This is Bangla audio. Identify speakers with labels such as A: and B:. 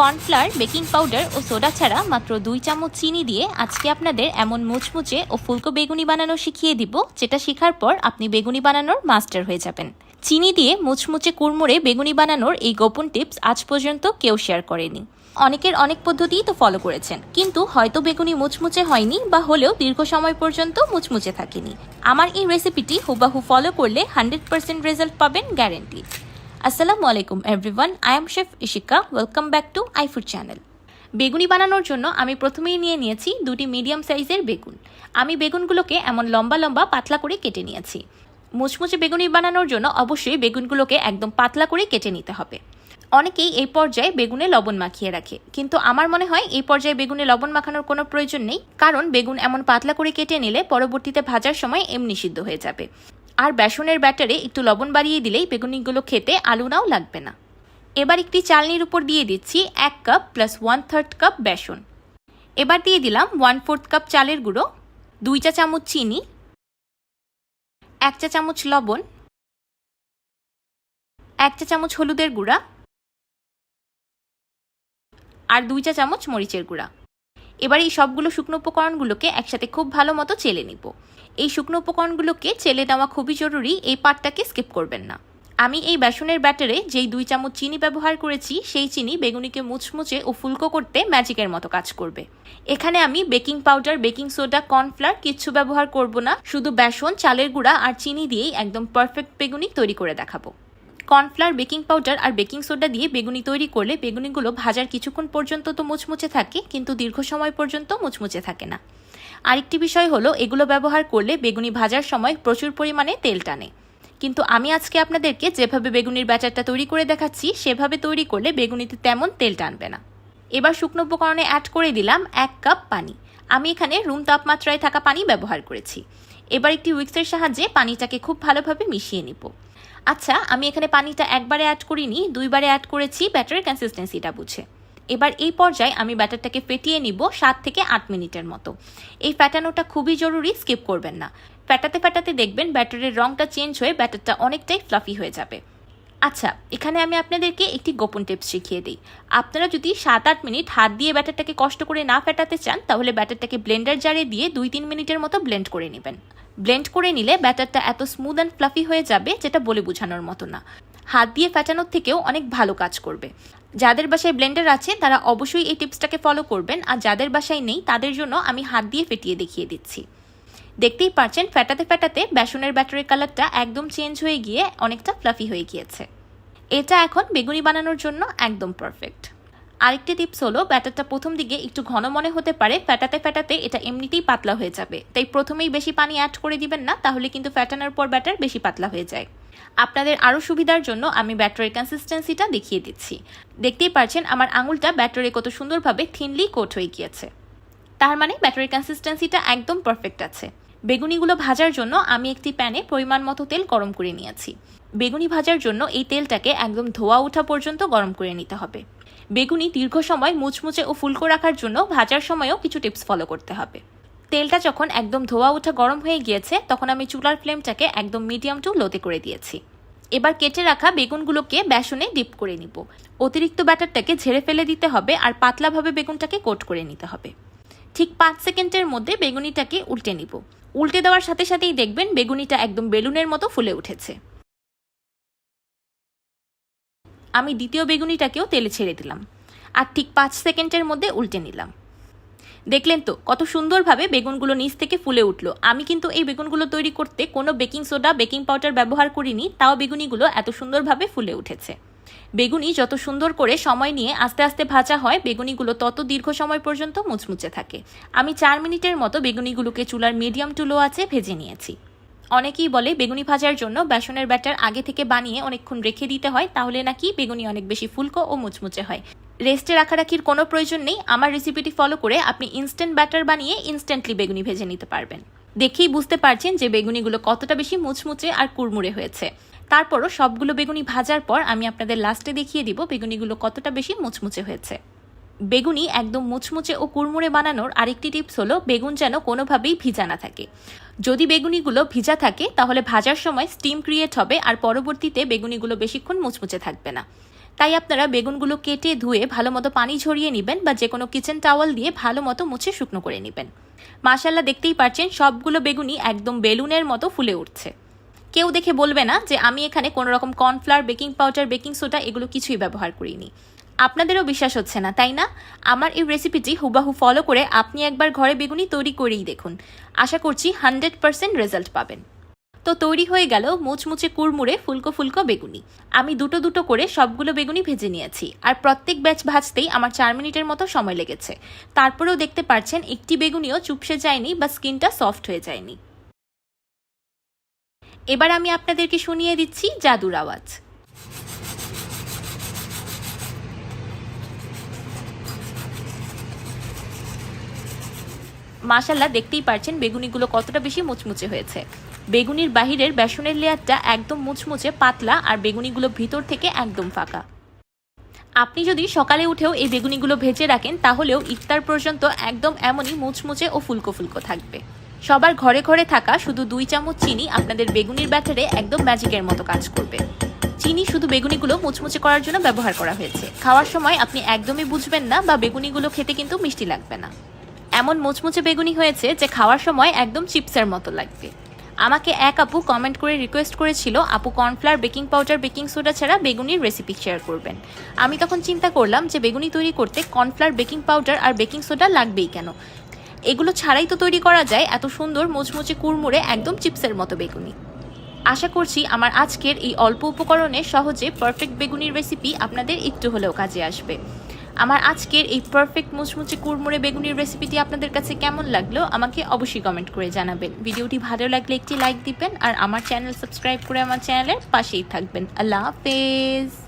A: কর্নফ্লাওয়ার, বেকিং পাউডার ও সোডা ছাড়া মাত্র দুই চামচ চিনি দিয়ে আজকে আপনাদের এমন মুচমুচে ও ফুলকো বেগুনি বানানো শিখিয়ে দিব, যেটা শেখার পর আপনি বেগুনি বানানোর মাস্টার হয়ে যাবেন। চিনি দিয়ে মুচমুচে কুড়মুড়ে বেগুনি বানানোর এই গোপন টিপস আজ পর্যন্ত কেউ শেয়ার করেনি। অনেকের অনেক পদ্ধতিই তো ফলো করেছেন, কিন্তু হয়তো বেগুনি মুচমুচে হয়নি বা হলেও দীর্ঘ সময় পর্যন্ত মুচমুচে থাকেনি। আমার এই রেসিপিটি হুবাহু ফলো করলে হান্ড্রেড পার্সেন্ট রেজাল্ট পাবেন গ্যারেন্টি আসসালামু আলাইকুম everyone I am chef Ishika welcome back to iFood channel বেগুনি বানানোর জন্য আমি প্রথমেই নিয়ে নিয়েছি দুটি মিডিয়াম সাইজের বেগুন। আমি বেগুনগুলোকে এমন লম্বা লম্বা পাতলা করে কেটে নিয়েছি। মুচমুচে বেগুনি বানানোর জন্য অবশ্যই বেগুনগুলোকে একদম পাতলা করে কেটে নিতে হবে। অনেকেই এই পর্যায়ে বেগুনে লবণ মাখিয়ে রাখে। কিন্তু আমার মনে হয় এই পর্যায়ে বেগুনে লবণ মাখানোর কোনো প্রয়োজন নেই। কারণ বেগুন এমন পাতলা করে কেটে নিলে পরবর্তীতে ভাজার সময় এমনি সিদ্ধ হয়ে যাবে। আর বেসনের ব্যাটারে একটু লবণ বাড়িয়ে দিলেই বেগুনিগুলো খেতে আলুনাও লাগবে না। এবার একটি চালনির উপর দিয়ে দিচ্ছি এক cup plus one third cup বেসন। এবার দিয়ে দিলাম ওয়ান ফোর্থ কাপ চালের গুঁড়ো, দুই চা চামচ চিনি, এক চা চামচ লবণ, এক চা চামচ হলুদের গুঁড়া আর দুই চা চামচ মরিচের গুঁড়া। এবার এই সবগুলো শুকনো উপকরণগুলোকে একসাথে খুব ভালো মতো চেলে নিব। এই শুকনো উপকরণগুলোকে চেলে নেওয়া খুবই জরুরি, এই পার্টটাকে স্কিপ করবেন না। আমি এই বেসনের ব্যাটারে যেই দুই চামচ চিনি ব্যবহার করেছি, সেই চিনি বেগুনিকে মুচমুচে ও ফুলকো করতে ম্যাজিকের মতো কাজ করবে। এখানে আমি baking powder, baking soda, cornflour কিচ্ছু ব্যবহার করব না, শুধু বেসন, চালের গুঁড়া আর চিনি দিয়েই একদম পারফেক্ট বেগুনি তৈরি করে দেখাবো। কর্নফ্লাওয়ার, বেকিং পাউডার আর বেকিং সোডা দিয়ে বেগুনি তৈরি করলে বেগুনিগুলো ভাজার কিছুক্ষণ পর্যন্ত তো মুচমুচে থাকে, কিন্তু দীর্ঘ সময় পর্যন্ত মুচমুচে থাকে না। আরেকটি বিষয় হলো, এগুলো ব্যবহার করলে বেগুনি ভাজার সময় প্রচুর পরিমাণে তেল টানে। কিন্তু আমি আজকে আপনাদেরকে যেভাবে বেগুনির ব্যাটারটা তৈরি করে দেখাচ্ছি, সেভাবে তৈরি করলে বেগুনিতে তেমন তেল টানবে না। এবার শুকনো উপকরণে অ্যাড করে দিলাম এক কাপ পানি। আমি এখানে রুম তাপমাত্রায় থাকা পানি ব্যবহার করেছি। এবার একটি উইক্সের সাহায্যে পানিটাকে খুব ভালোভাবে মিশিয়ে নিব। আচ্ছা আমি এখানে পানিটা একবারে অ্যাড করিনি, দুইবারে অ্যাড করেছি ব্যাটারের কনসিস্টেন্সিটা বুঝে। এবার এই পর্যায়ে আমি ব্যাটারটাকে ফেটিয়ে নিব সাত থেকে আট মিনিটের মতো। এই ফ্যাটানোটা খুবই জরুরি স্কিপ করবেন না। ফ্যাটাতে ফ্যাটাতে দেখবেন ব্যাটারের রঙটা চেঞ্জ হয়ে ব্যাটারটা অনেকটাই ফ্লাফি হয়ে যাবে। আচ্ছা এখানে আমি আপনাদেরকে একটি গোপন টিপস শিখিয়ে দিই। আপনারা যদি সাত আট মিনিট হাত দিয়ে ব্যাটারটাকে কষ্ট করে না ফেটাতে চান, তাহলে ব্যাটারটাকে ব্লেন্ডার জারে দিয়ে দুই তিন মিনিটের মতো ব্লেন্ড করে নেবেন। ব্লেন্ড করে নিলে ব্যাটারটা এত স্মুথ অ্যান্ড ফ্লাফি হয়ে যাবে যেটা বলে বোঝানোর মতো না। হাত দিয়ে ফেটানোর থেকেও অনেক ভালো কাজ করবে। যাদের বাসায় ব্লেন্ডার আছে, তারা অবশ্যই এই টিপসটাকে ফলো করবেন, আর যাদের বাসায় নেই, তাদের জন্য আমি হাত দিয়ে ফেটিয়ে দেখিয়ে দিচ্ছি। দেখতেই পারছেন, ফেটাতে ফেটাতে বেসনের ব্যাটারের কালারটা একদম চেঞ্জ হয়ে গিয়ে অনেকটা ফ্লাফি হয়ে গিয়েছে। এটা এখন বেগুনি বানানোর জন্য একদম পারফেক্ট আরেকটি টিপস হলো ব্যাটারটা প্রথম দিকে একটু ঘন মনে হতে পারে, ফেটাতে ফেটাতে এটা এমনিতেই পাতলা হয়ে যাবে। তাই প্রথমেই বেশি পানি অ্যাড করে দিবেন না, তাহলে কিন্তু ফ্যাটানোর পর ব্যাটার বেশি পাতলা হয়ে যায়। আপনাদের আরও সুবিধার জন্য আমি ব্যাটারির কনসিস্টেন্সিটা দেখিয়ে দিচ্ছি। দেখতেই পারছেন, আমার আঙুলটা ব্যাটারে কত সুন্দরভাবে থিনলি কোট হয়ে গিয়েছে। তার মানে ব্যাটারির কনসিস্টেন্সিটা একদম পারফেক্ট আছে। বেগুনিগুলো ভাজার জন্য আমি একটি প্যানে পরিমাণ মতো তেল গরম করে নিয়েছি। বেগুনি ভাজার জন্য এই তেলটাকে একদম ধোয়া ওঠা পর্যন্ত গরম করে নিতে হবে। বেগুনি দীর্ঘ সময় মুচমুচে ও ফুলকো রাখার জন্য ভাজার সময়ও কিছু টিপস ফলো করতে হবে। তেলটা যখন একদম ধোয়া ওঠা গরম হয়ে গিয়েছে, তখন আমি চুলার ফ্লেমটাকে একদম মিডিয়াম টু লোতে করে দিয়েছি। এবার কেটে রাখা বেগুনগুলোকে বেসনে ডিপ করে নিব। অতিরিক্ত ব্যাটারটাকে ঝেড়ে ফেলে দিতে হবে আর পাতলাভাবে বেগুনটাকে কোট করে নিতে হবে। ঠিক পাঁচ সেকেন্ডের মধ্যে বেগুনিটাকে উল্টে নিব। উল্টে দেওয়ার সাথে সাথেই দেখবেন বেগুনিটা একদম বেলুনের মতো ফুলে উঠেছে। আমি দ্বিতীয় বেগুনিটাকেও তেলে ছেড়ে দিলাম আর ঠিক পাঁচ সেকেন্ডের মধ্যে উল্টে নিলাম। দেখলেন তো, কত সুন্দরভাবে বেগুনগুলো নিচ থেকে ফুলে উঠল। আমি কিন্তু এই বেগুনগুলো তৈরি করতে কোনো বেকিং সোডা, বেকিং পাউডার ব্যবহার করিনি, তাও বেগুনিগুলো এত সুন্দরভাবে ফুলে উঠেছে। বেগুনি যত সুন্দর করে সময় নিয়ে আস্তে আস্তে ভাজা হয়, বেগুনিগুলো তত দীর্ঘ সময় পর্যন্ত মুচমুচে থাকে। আমি চার মিনিটের মতো বেগুনিগুলোকে চুলার মিডিয়াম টু লো আছে ভেজে নিয়েছি। অনেকেই বলে বেগুনি ভাজার জন্য বেসনের ব্যাটার আগে থেকে বানিয়ে অনেকক্ষণ রেখে দিতে হয়, তাহলে নাকি বেগুনি অনেক বেশি ফুলকো ও মুচমুচে হয়। রেস্টে রাখারাখির কোনো প্রয়োজন নেই, আমার রেসিপিটি ফলো করে আপনি ইনস্ট্যান্ট ব্যাটার বানিয়ে ইনস্ট্যান্টলি বেগুনি ভেজে নিতে পারবেন। দেখেই বুঝতে পারছেন যে বেগুনিগুলো কতটা বেশি মুচমুচে আর কুড়মুড়ে হয়েছে। তারপরও সবগুলো বেগুনি ভাজার পর আমি আপনাদের লাস্টে দেখিয়ে দিব বেগুনিগুলো কতটা বেশি মুচমুচে হয়েছে। বেগুনি একদম মুচমুচে ও কুড়মুড়ে বানানোর আরেকটি টিপস হলো, বেগুন যেন কোনোভাবেই ভিজা না থাকে। যদি বেগুনিগুলো ভিজা থাকে, তাহলে ভাজার সময় স্টিম ক্রিয়েট হবে আর পরবর্তীতে বেগুনিগুলো বেশিক্ষণ মুচমুচে থাকবে না। তাই আপনারা বেগুনগুলো কেটে ধুয়ে ভালো মতো পানি ঝরিয়ে নেবেন বা যে কোনো কিচেন টাওয়াল দিয়ে ভালো মতো মুছে শুকনো করে নেবেন। মাশাল্লাহ দেখতেই পারছেন, সবগুলো বেগুনি একদম বেলুনের মতো ফুলে উঠছে। কেউ দেখে বলবে না যে আমি এখানে কোনো রকম cornflour, baking powder, baking soda এগুলো কিছুই ব্যবহার করিনি। আপনাদেরও বিশ্বাস হচ্ছে না, তাই না? আমার এই রেসিপিটি হুবাহু ফলো করে আপনি একবার ঘরে বেগুনি তৈরি করেই দেখুন। আশা করছি হান্ড্রেড পার্সেন্ট রেজাল্ট পাবেন। তো তৈরি হয়ে গেল মুচমুচে কুড়মুড়ে ফুলকো ফুলকো বেগুনি। আমি দুটো দুটো করে সবগুলো বেগুনি ভেজে নিয়েছি আর প্রত্যেক ব্যাচ ভাজতেই আমার চার মিনিটের মতো সময় লেগেছে। তারপরেও দেখতে পাচ্ছেন একটি বেগুনিও চুপসে যায়নি বা স্কিনটা সফট হয়ে যায়নি। এবার আমি আপনাদেরকে শুনিয়ে দিচ্ছি জাদুর আওয়াজ। মাশাল্লাহ দেখতেই পারছেন বেগুনিগুলো কতটা বেশি মুচমুচে হয়েছে। বেগুনির বাহিরের বেসনের লেয়ারটা একদম মুচমুচে, পাতলা, আর বেগুনিগুলো ভিতর থেকে একদম ফাঁকা। আপনি যদি সকালে উঠেও এই বেগুনিগুলো ভেজে রাখেন, তাহলেও ইফতার পর্যন্ত একদম এমনই মুচমুচে ও ফুলকো ফুলকো থাকবে। সবার ঘরে ঘরে থাকা শুধু দুই চামচ চিনি আপনাদের বেগুনির ব্যাটারে একদম ম্যাজিকের মতো কাজ করবে। চিনি শুধু বেগুনিগুলো মুচমুচে করার জন্য ব্যবহার করা হয়েছে। খাওয়ার সময় আপনি একদমই বুঝবেন না বা বেগুনিগুলো খেতে কিন্তু মিষ্টি লাগবে না। এমন মুচমুচে বেগুনি হয়েছে যে খাওয়ার সময় একদম চিপসের মতো লাগবে। আমাকে এক আপু কমেন্ট করে রিকোয়েস্ট করেছিল, আপু cornflour baking powder baking soda ছাড়া বেগুনির রেসিপি শেয়ার করবেন। আমি তখন চিন্তা করলাম যে বেগুনি তৈরি করতে কর্নফ্লাওয়ার বেকিং পাউডার আর বেকিং সোডা লাগবেই কেন? এগুলো ছাড়াই তো তৈরি করা যায় এত সুন্দর মুচমুচে কুড়মুড়ে একদম চিপসের মতো বেগুনি। আশা করছি আমার আজকের এই অল্প উপকরণে সহজে পারফেক্ট বেগুনির রেসিপি আপনাদের একটু হলেও কাজে আসবে। আমার আজকের এই পারফেক্ট মুচমুচে কুড়মুড়ে বেগুনির রেসিপিটি আপনাদের কাছে কেমন লাগল আমাকে অবশ্যই কমেন্ট করে জানাবেন। ভিডিওটি ভালো লাগলে একটি লাইক দিবেন আর আমার চ্যানেল সাবস্ক্রাইব করে আমার চ্যানেলের পাশেই থাকবেন। আল্লাহ হাফেজ।